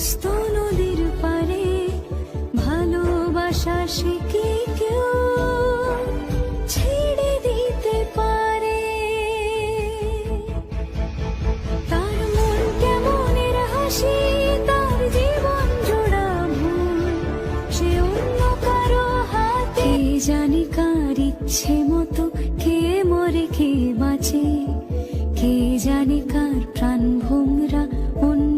হস্ত নদীর পারে ভালোবাসা কি কেউ ছেড়ে দিতে পারে? তার মন কেমনের হাসি, তার জোড়া ভুল, সে অন্য কারও হাতে জানি কার ইচ্ছে মতো কে মরে কে বাঁচে, কে জানি কার প্রাণ ভোমরা অন্য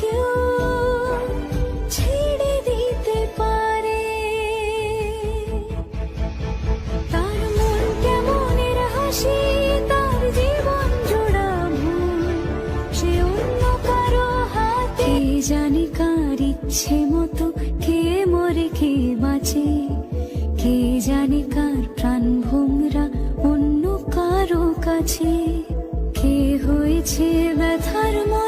কেউ ছেড়ে দিতে পারে? তার হাসি, তার সে অন্য কারও হাতে। ইচ্ছে মতো কে মরে, কে কে অন্য কারও কাছে? কে হয়েছে ব্যথার মন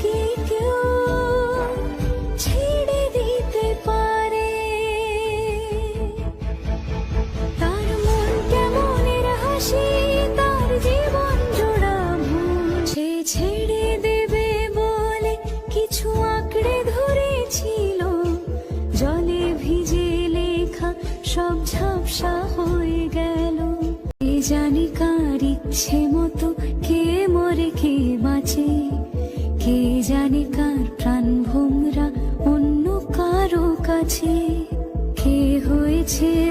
কি কেউ ছেড়ে দিতে পারে তার মন সে ছেড়ে দেবে বলে কিছু আঁকড়ে জলে ভিজে লেখা হয়ে গেল জানি কার ইচ্ছে মতো কে মরে কে বাঁচে কাছে